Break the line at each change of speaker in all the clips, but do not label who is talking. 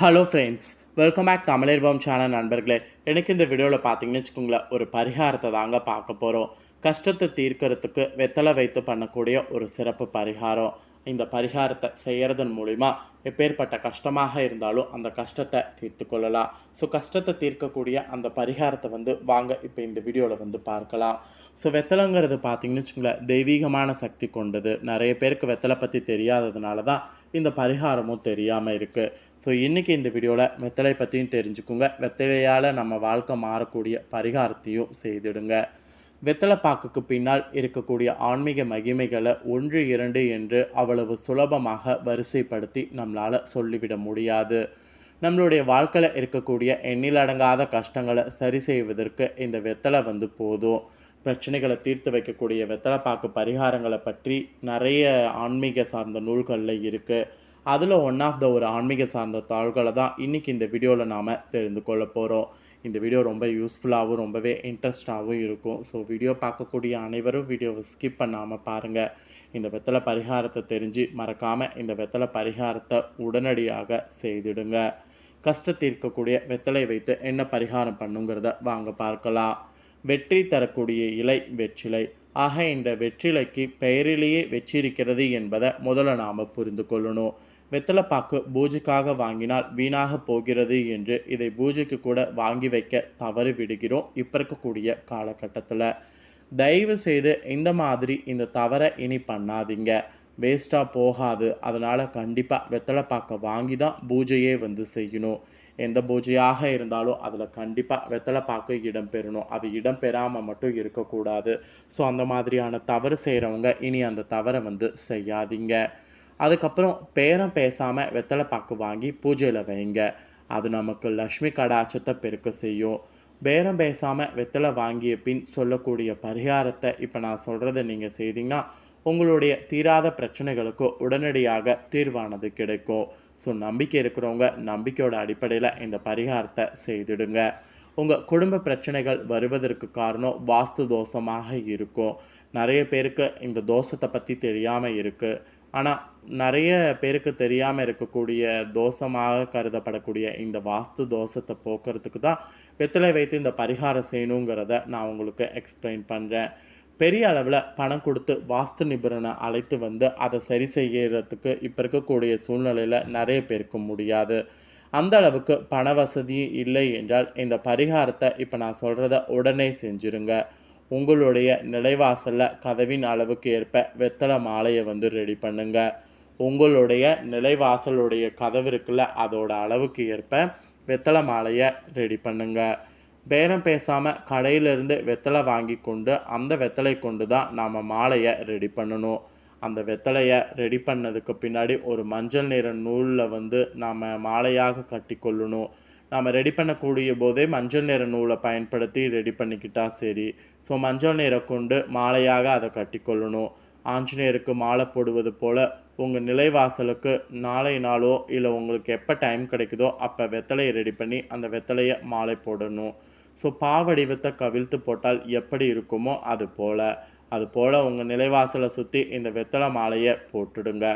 Hello friends welcome back தமிழர்வம் channel நண்பர்களே. எனக்கு இந்த வீடியோவில் பார்த்தீங்கன்னு வச்சுக்கோங்களேன் ஒரு பரிகாரத்தை தாங்க பார்க்க போகிறோம் கஷ்டத்தை தீர்க்கறதுக்கு வெத்தலை வைத்து பண்ணக்கூடிய ஒரு சிறப்பு பரிகாரம். இந்த பரிகாரத்தை செய்கிறதன் மூலிமா எப்பேற்பட்ட கஷ்டமாக இருந்தாலும் அந்த கஷ்டத்தை தீர்த்து கொள்ளலாம். ஸோ கஷ்டத்தை தீர்க்கக்கூடிய அந்த பரிகாரத்தை வந்து வாங்க இப்போ இந்த வீடியோவில் வந்து பார்க்கலாம். ஸோ வெத்தலைங்கிறது பார்த்தீங்கன்னு வச்சுக்கோங்களேன் தெய்வீகமான சக்தி கொண்டது. நிறைய பேருக்கு வெத்தலை பற்றி தெரியாததுனால தான் இந்த பரிகாரமும் தெரியாமல் இருக்குது ஸோ இன்றைக்கி இந்த வீடியோவில் வெத்தலை பற்றியும் தெரிஞ்சுக்குங்க. வெத்தலையால் நம்ம வாழ்க்கை மாறக்கூடிய பரிகாரத்தையும் செய்திடுங்க. வெத்தலை பாக்குக்கு பின்னால் இருக்கக்கூடிய ஆன்மீக மகிமைகளை ஒன்று இரண்டு என்று அவ்வளவு சுலபமாக வரிசைப்படுத்தி நம்மளால் சொல்லிவிட முடியாது. நம்மளுடைய வாழ்க்கையில் இருக்கக்கூடிய எண்ணிலடங்காத கஷ்டங்களை சரி செய்வதற்கு இந்த வெத்தலை வந்து போதும். பிரச்சனைகளை தீர்த்து வைக்கக்கூடிய வெத்தலை பாக்கு பரிகாரங்களை பற்றி நிறைய ஆன்மீக சார்ந்த நூல்களில் இருக்குது அதில் ஒன் ஆஃப் த ஒரு ஆன்மீக சார்ந்த தாள்களை தான் இன்றைக்கி இந்த வீடியோவில் நாம் தெரிந்து கொள்ள போகிறோம் இந்த வீடியோ ரொம்ப யூஸ்ஃபுல்லாகவும் ரொம்பவே இன்ட்ரெஸ்டாகவும் இருக்கும். ஸோ வீடியோ பார்க்கக்கூடிய அனைவரும் வீடியோவை ஸ்கிப் பண்ணாமல் பாருங்கள் இந்த வெத்தலை பரிகாரத்தை தெரிஞ்சு மறக்காமல் இந்த வெத்தலை பரிகாரத்தை உடனடியாக செய்திடுங்க. கஷ்ட தீர்க்கக்கூடிய வெத்தலை வைத்து என்ன பரிகாரம் பண்ணுங்கிறத வாங்க பார்க்கலாம். வெற்றி தரக்கூடிய இலை வெற்றிலை. ஆக இந்த வெற்றிலைக்கு பெயரிலேயே வெற்றிருக்கிறது என்பதை முதல்ல நாம் புரிந்து கொள்ளணும். வெத்தலைப்பாக்கு பூஜைக்காக வாங்கினால் வீணாக போகிறது என்று இதை பூஜைக்கு கூட வாங்கி வைக்க தவறு விடுகிறோம் இப்போ இருக்கக்கூடிய காலகட்டத்தில். தயவு செய்து இந்த மாதிரி இந்த தவறை இனி பண்ணாதீங்க. வேஸ்ட்டாக போகாது. அதனால் கண்டிப்பாக வெத்தலைப்பாக்கை வாங்கி தான் பூஜையே வந்து செய்யணும். எந்த பூஜையாக இருந்தாலும் அதில் கண்டிப்பாக வெத்தலைப்பாக்கு இடம்பெறணும் அது இடம்பெறாமல் மட்டும் இருக்கக்கூடாது. ஸோ அந்த மாதிரியான தவறு செய்கிறவங்க இனி அந்த தவறை வந்து செய்யாதீங்க. அதுக்கப்புறம் பேரம் பேசாமல் வெத்தலை பாக்கு வாங்கி பூஜையில் வைங்க. அது நமக்கு லக்ஷ்மி கடாட்சத்தை பெருக்க செய்யும். பேரம் பேசாமல் வெத்தலை வாங்கிய பின் சொல்லக்கூடிய பரிகாரத்தை இப்போ நான் சொல்கிறத நீங்கள் செய்தீங்கன்னா உங்களுடைய தீராத பிரச்சனைகளுக்கு உடனடியாக தீர்வானது கிடைக்கும். ஸோ நம்பிக்கை இருக்கிறவங்க நம்பிக்கையோட அடிப்படையில் இந்த பரிகாரத்தை செய்திடுங்க. உங்கள் குடும்ப பிரச்சனைகள் வருவதற்கு காரணம் வாஸ்து தோஷமாக இருக்கும். நிறைய பேருக்கு இந்த தோஷத்தை பற்றி தெரியாமல் இருக்குது ஆனால் நிறைய பேருக்கு தெரியாமல் இருக்கக்கூடிய தோஷமாக கருதப்படக்கூடிய இந்த வாஸ்து தோஷத்தை போக்குறதுக்கு தான் வெத்தலை வைத்து இந்த பரிகாரம் செய்யணுங்கிறத நான் உங்களுக்கு எக்ஸ்பிளைன் பண்ணுறேன் பெரிய அளவில் பணம் கொடுத்து வாஸ்து நிபுணனை அழைத்து வந்து அதை சரி செய்யறதுக்கு இப்போ இருக்கக்கூடிய சூழ்நிலையில் நிறைய பேருக்கு முடியாது. அந்த அளவுக்கு பண வசதியும் இல்லை என்றால் இந்த பரிகாரத்தை இப்போ நான் சொல்கிறத உடனே செஞ்சுருங்க. உங்களுடைய நிலைவாசலில் கதவின் அளவுக்கு ஏற்ப வெத்தலை மாலையை வந்து ரெடி பண்ணுங்கள் உங்களுடைய நிலைவாசலுடைய கதவு இருக்குல்ல அதோட அளவுக்கு ஏற்ப வெத்தலை மாலையை ரெடி பண்ணுங்க. பேரம் பேசாமல் கடையிலேருந்து வெத்தலை வாங்கி கொண்டு அந்த வெத்தலை கொண்டு தான் நாம் மாலையை ரெடி பண்ணணும். அந்த வெத்தலையை ரெடி பண்ணதுக்கு பின்னாடி ஒரு மஞ்சள் நிற நூலில் வந்து நாம் மாலையாக கட்டி கொள்ளணும். நாம் ரெடி பண்ணக்கூடிய போதே மஞ்சள் நிற நூலை பயன்படுத்தி ரெடி பண்ணிக்கிட்டால் சரி. ஸோ மஞ்சள் நிற கொண்டு மாலையாக அதை கட்டி கொள்ளணும். ஆஞ்சநேயருக்கு மாலை போடுவது போல் உங்கள் நிலைவாசலுக்கு நாளை நாளோ இல்லை உங்களுக்கு எப்போ டைம் கிடைக்குதோ அப்போ வெத்தலையை ரெடி பண்ணி அந்த வெத்தலையை மாலை போடணும். ஸோ பாவடிவத்தை கவிழ்த்து போட்டால் எப்படி இருக்குமோ அது போல். அது போல் உங்கள் நிலைவாசலை சுற்றி இந்த வெத்தலை மாலையை போட்டுடுங்க.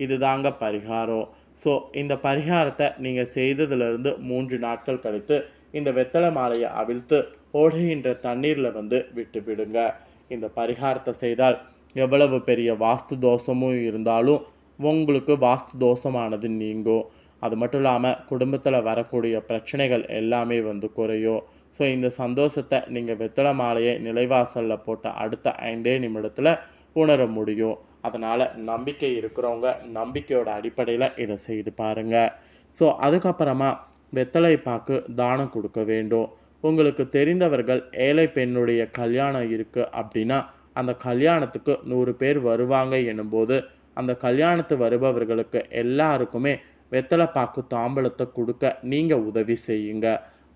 இதுதாங்க பரிகாரம். ஸோ இந்த பரிகாரத்தை நீங்கள் செய்ததுலேருந்து மூன்று நாட்கள் கழித்து இந்த வெத்தலை மாலையை அவிழ்த்து ஓடுகின்ற தண்ணீரில் வந்து விட்டு விடுங்க இந்த பரிகாரத்தை செய்தால் எவ்வளவு பெரிய வாஸ்து தோஷமும் இருந்தாலும் உங்களுக்கு வாஸ்து தோஷமானது நீங்கும் அது மட்டும் இல்லாமல் குடும்பத்தில் வரக்கூடிய பிரச்சனைகள் எல்லாமே வந்து குறையும் ஸோ இந்த சந்தோஷத்தை நீங்கள் வெத்தலை மாலையை நிலைவாசலில் போட்ட அடுத்த ஐந்தே நிமிடத்தில் உணர முடியும். அதனால் நம்பிக்கை இருக்கிறவங்க நம்பிக்கையோட அடிப்படையில் இதை செய்து பாருங்கள் ஸோ அதுக்கப்புறமா வெத்தலை பாக்கு தானம் கொடுக்க வேண்டும். உங்களுக்கு தெரிந்தவர்கள் ஏழை பெண்ணுடைய கல்யாணம் இருக்குது அப்படின்னா அந்த கல்யாணத்துக்கு நூறு பேர் வருவாங்க எனும்போது அந்த கல்யாணத்து வருபவர்களுக்கு எல்லாருக்குமே வெத்தலை பாக்கு தாம்பலத்தை கொடுக்க நீங்கள் உதவி செய்யுங்க.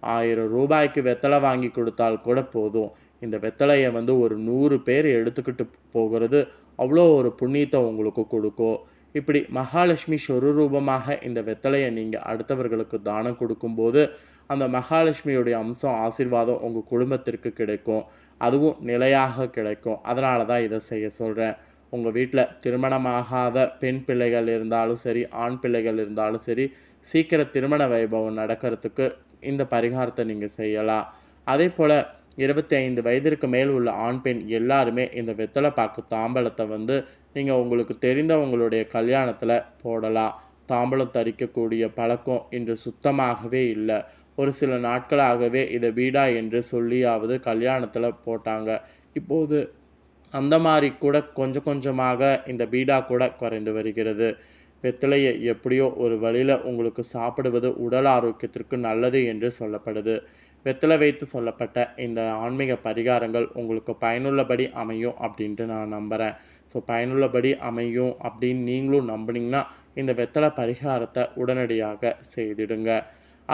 ஆயிரம் ரூபாய்க்கு வெத்தலை வாங்கி கொடுத்தால் கூட போதும். இந்த வெத்தலையை வந்து ஒரு நூறு பேர் எடுத்துக்கிட்டு போகிறது அவ்வளோ ஒரு புண்ணியத்தை உங்களுக்கு கொடுக்கும். இப்படி மகாலட்சுமி சொரூபமாக இந்த வெத்தலையை நீங்கள் அடுத்தவர்களுக்கு தானம் கொடுக்கும்போது அந்த மகாலட்சுமியுடைய அம்சம் ஆசீர்வாதம் உங்கள் குடும்பத்திற்கு கிடைக்கும். அதுவும் நிலையாக கிடைக்கும். அதனால தான் இதை செய்ய சொல்கிறேன் உங்கள் வீட்டில் திருமணமாகாத பெண் பிள்ளைகள் இருந்தாலும் சரி ஆண் பிள்ளைகள் இருந்தாலும் சரி சீக்கிரம் திருமண வைபவம் நடக்கிறதுக்கு இந்த பரிகாரத்தை நீங்கள் செய்யலாம். அதே போல் இருபத்தி ஐந்து வயதிற்கு மேல் உள்ள ஆண் பெண் எல்லாருமே இந்த வெத்தலை பாக்கு தாம்பழத்தை வந்து நீங்கள் உங்களுக்கு தெரிந்தவங்களுடைய கல்யாணத்தில் போடலாம். தாம்பலம் தரிக்கக்கூடிய பழக்கம் இன்று சுத்தமாகவே இல்லை. ஒரு சில நாட்களாகவே இதை வீடா என்று சொல்லியாவது கல்யாணத்தில் போட்டாங்க. இப்போது அந்த மாதிரி கூட கொஞ்சம் கொஞ்சமாக இந்த பீடா கூட குறைந்து வருகிறது. வெத்தலையை எப்படியோ ஒரு வழியில் உங்களுக்கு சாப்பிடுவது உடல் ஆரோக்கியத்திற்கு நல்லது என்று சொல்லப்படுது. வெத்தலை வைத்து சொல்லப்பட்ட இந்த ஆன்மீக பரிகாரங்கள் உங்களுக்கு பயனுள்ளபடி அமையும் அப்படின்ட்டு நான் நம்புகிறேன் ஸோ பயனுள்ளபடி அமையும் அப்படின்னு நீங்களும் நம்புனீங்கன்னா இந்த வெத்தலை பரிகாரத்தை உடனடியாக செய்திடுங்க.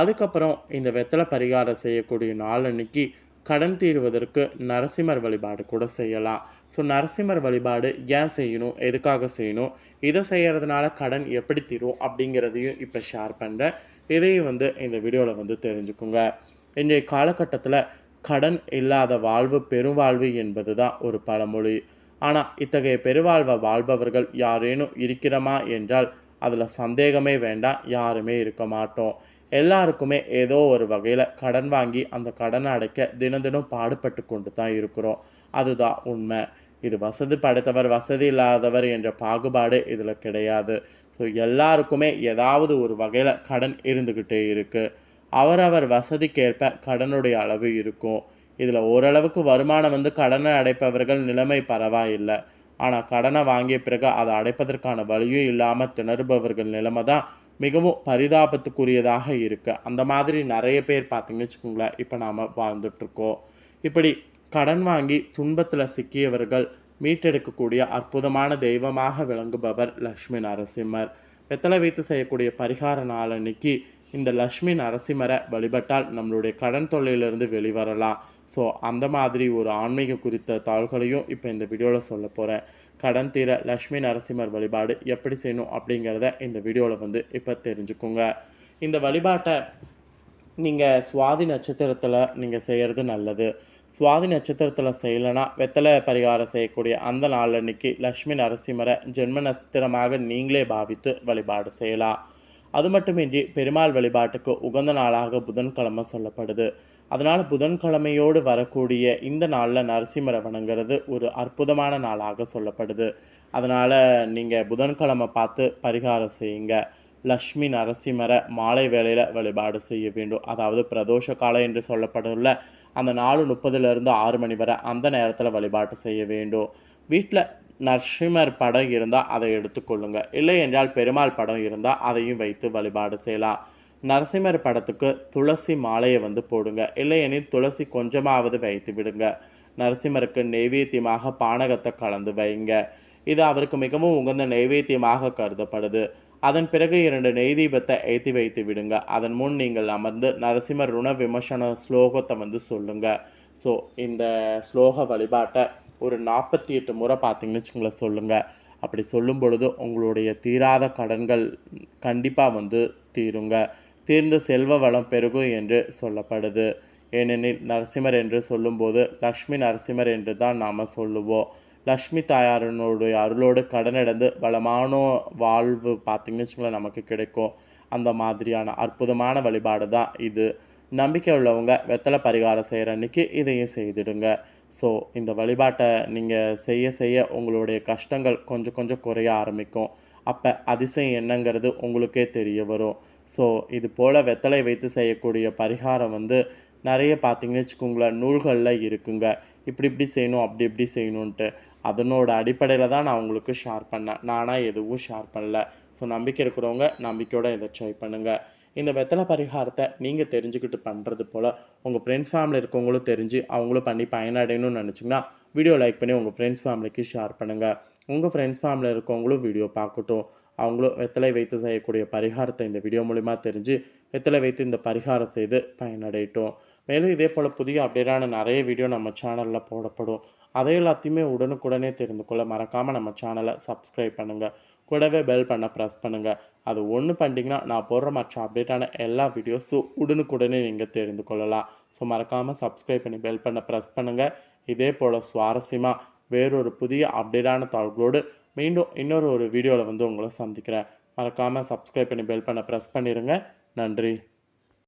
அதுக்கப்புறம் இந்த வெத்தலை பரிகாரம் செய்யக்கூடிய நாள் அன்னைக்கு கடன் தீர்வதற்கு நரசிம்மர் வழிபாடு கூட செய்யலாம். ஸோ நரசிம்மர் வழிபாடு ஏன் செய்யணும்? எதுக்காக செய்யணும்? இதை செய்கிறதுனால கடன் எப்படி தீரும் அப்படிங்கிறதையும் இப்போ ஷேர் பண்ணுறேன் இதையும் வந்து இந்த வீடியோவில் வந்து தெரிஞ்சுக்குங்க. இன்றைய காலகட்டத்தில் கடன் இல்லாத வாழ்வு பெருவாழ்வு என்பது தான் ஒரு பழமொழி. ஆனால் இத்தகைய பெருவாழ்வை வாழ்பவர்கள் யாரேனும் இருக்கிறோமா என்றால் அதில் சந்தேகமே வேண்டாம். யாருமே இருக்க மாட்டோம். எல்லாருக்குமே ஏதோ ஒரு வகையில் கடன் வாங்கி அந்த கடனை அடைக்க தினம் தினம் பாடுபட்டு கொண்டு தான் இருக்கிறோம். அதுதான் உண்மை. இது வசதி படைத்தவர் வசதி இல்லாதவர் என்ற பாகுபாடு இதில் கிடையாது. ஸோ எல்லாருக்குமே ஏதாவது ஒரு வகையில் கடன் இருந்துக்கிட்டே இருக்குது அவரவர் வசதிக்கேற்ப கடனுடைய அளவு இருக்கும். இதில் ஓரளவுக்கு வருமானம் வந்து கடனை அடைப்பவர்கள் நிலைமை பரவாயில்லை. ஆனால் கடனை வாங்கிய பிறகு அதை அடைப்பதற்கான வழியும் இல்லாமல் திணறுபவர்கள் நிலைமை தான் மிகவும் பரிதாபத்துக்குரியதாக இருக்குது அந்த மாதிரி நிறைய பேர் பார்த்தீங்கன்னு வச்சுக்கோங்களேன் இப்போ நாம் வாழ்ந்துட்டுருக்கோம். இப்படி கடன் வாங்கி துன்பத்தில் சிக்கியவர்கள் மீட்டெடுக்கக்கூடிய அற்புதமான தெய்வமாக விளங்குபவர் லக்ஷ்மி நரசிம்மர். வெத்தலை வைத்து செய்யக்கூடிய பரிகார நாளன்னைக்கு இந்த லக்ஷ்மி நரசிம்மரை வழிபட்டால் நம்மளுடைய கடன் தொல்லையிலிருந்து வெளிவரலாம். ஸோ அந்த மாதிரி ஒரு ஆன்மீக குறித்த தாள்களையும் இப்போ இந்த வீடியோவில் சொல்ல போகிறேன் கடன் தீர லக்ஷ்மி நரசிம்மர் வழிபாடு எப்படி செய்யணும் அப்படிங்கிறத இந்த வீடியோவில் வந்து இப்போ தெரிஞ்சுக்கோங்க. இந்த வழிபாட்டை நீங்கள் சுவாதி நட்சத்திரத்தில் நீங்கள் செய்கிறது நல்லது. சுவாதி நட்சத்திரத்தில் செய்யலைன்னா வெத்தலை பரிகாரம் செய்யக்கூடிய அந்த நாள் அன்னைக்கு லக்ஷ்மி நரசிம்மரை ஜென்ம நட்சத்திரமாக நீங்களே பாவித்து வழிபாடு செய்யலாம். அது மட்டுமின்றி பெருமாள் வழிபாட்டுக்கு உகந்த நாளாக புதன்கிழமை சொல்லப்படுது. அதனால் புதன்கிழமையோடு வரக்கூடிய இந்த நாளில் நரசிம்மரை வணங்குறது ஒரு அற்புதமான நாளாக சொல்லப்படுது. அதனால் நீங்கள் புதன்கிழமை பார்த்து பரிகாரம் செய்யுங்க. லக்ஷ்மி நரசிம்மரை மாலை வேளையில் வழிபாடு செய்ய வேண்டும். அதாவது பிரதோஷ காலம் என்று சொல்லப்பட்டுள்ள அந்த நாலு முப்பதுலேருந்து ஆறு மணி வரை அந்த நேரத்தில் வழிபாட்டு செய்ய வேண்டும். வீட்டில் நரசிம்மர் படம் இருந்தால் அதை எடுத்துக்கொள்ளுங்க. இல்லை என்றால் பெருமாள் படம் இருந்தால் அதையும் வைத்து வழிபாடு செய்யலாம். நரசிம்மர் படத்துக்கு துளசி மாலையை வந்து போடுங்க. இல்லையெனில் துளசி கொஞ்சமாவது வைத்து விடுங்க. நரசிம்மருக்கு நெய்வேத்தியமாக பானகத்தை கலந்து வைங்க. இது அவருக்கு மிகவும் உகந்த நெய்வேத்தியமாக கருதப்படுது. அதன் பிறகு இரண்டு நெய் தீபத்தை ஏற்றி வைத்து விடுங்க. அதன் முன் நீங்கள் அமர்ந்து நரசிம்மர் ருண விமர்சன ஸ்லோகத்தை வந்து சொல்லுங்க. ஸோ இந்த ஸ்லோக வழிபாட்டை ஒரு நாற்பத்தி எட்டு முறை பார்த்தீங்கன்னு வச்சுங்களேன் சொல்லுங்கள் அப்படி சொல்லும் பொழுது உங்களுடைய தீராத கடன்கள் கண்டிப்பாக வந்து தீருங்க. தீர்ந்த செல்வ வளம் பெருகும் என்று சொல்லப்படுது. ஏனெனில் நரசிம்மர் என்று சொல்லும்போது லக்ஷ்மி நரசிம்மர் என்று தான் நாம் சொல்லுவோம். லக்ஷ்மி தாயாரனுடைய அருளோடு கடனடைந்து வளமான வாழ்வு பார்த்திங்கன்னு வச்சுங்களேன் நமக்கு கிடைக்கும். அந்த மாதிரியான அற்புதமான வழிபாடு தான் இது. நம்பிக்கை உள்ளவங்க வெத்தலை பரிகாரம் செய்கிற அன்னைக்கு இதையும் செய்திடுங்க. ஸோ இந்த வழிபாட்டை நீங்கள் செய்ய செய்ய உங்களுடைய கஷ்டங்கள் கொஞ்சம் கொஞ்சம் குறைய ஆரம்பிக்கும். அப்போ அதிசயம் என்னங்கிறது உங்களுக்கே தெரிய வரும். ஸோ இது போல் வெத்தலை வைத்து செய்யக்கூடிய பரிகாரம் வந்து நிறைய பார்த்தீங்கன்னு வச்சுக்கோங்களேன் நூல்களில் இருக்குங்க. இப்படி இப்படி செய்யணும் அப்படி இப்படி செய்யணுன்ட்டு அதனோட அடிப்படையில் தான் நான் உங்களுக்கு ஷேர் பண்ணேன். நானாக எதுவும் ஷேர் பண்ணல. ஸோ நம்பிக்கை இருக்கிறவங்க நம்பிக்கையோடு இதை ட்ரை பண்ணுங்கள் இந்த வெத்தலை பரிகாரத்தை நீங்கள் தெரிஞ்சுக்கிட்டு பண்ணுறது போல் உங்கள் ஃப்ரெண்ட்ஸ் ஃபேமிலி இருக்கவங்களும் தெரிஞ்சு அவங்களும் பண்ணி பயனடையணும்னு நினச்சிங்கன்னா வீடியோ லைக் பண்ணி உங்கள் ஃப்ரெண்ட்ஸ் ஃபேமிலிக்கு ஷேர் பண்ணுங்கள் உங்கள் ஃப்ரெண்ட்ஸ் ஃபேமிலி இருக்கவங்களும் வீடியோ பார்க்கட்டும். அவங்களும் வெத்தலை வைத்து செய்யக்கூடிய பரிகாரத்தை இந்த வீடியோ மூலிமா தெரிஞ்சு வெத்தலை வைத்து இந்த பரிகாரம் செய்து பயனடையட்டும். மேலும் இதே போல் புதிய அப்டேட்டான நிறைய வீடியோ நம்ம சேனலில் போடப்படும். அதை எல்லாத்தையுமே உடனுக்குடனே தெரிந்து கொள்ள மறக்காமல் நம்ம சேனலை சப்ஸ்கிரைப் பண்ணுங்கள் கூடவே பெல் பண்ண ப்ரெஸ் பண்ணுங்கள் அது ஒன்று பண்ணிட்டீங்கன்னா நான் போடுற மற்ற அப்டேட்டான எல்லா வீடியோஸும் உடனுக்குடனே நீங்கள் தெரிந்து கொள்ளலாம். ஸோ மறக்காமல் சப்ஸ்கிரைப் பண்ணி பெல் பண்ண ப்ரெஸ் பண்ணுங்கள் இதே போல் சுவாரஸ்யமாக வேறொரு புதிய அப்டேட்டான தாள்களோடு மீண்டும் இன்னொரு ஒரு வீடியோவில் வந்து உங்களை சந்திக்கிறேன். மறக்காமல் சப்ஸ்கிரைப் பண்ணி பெல் பண்ண ப்ரெஸ் பண்ணிடுங்க நன்றி.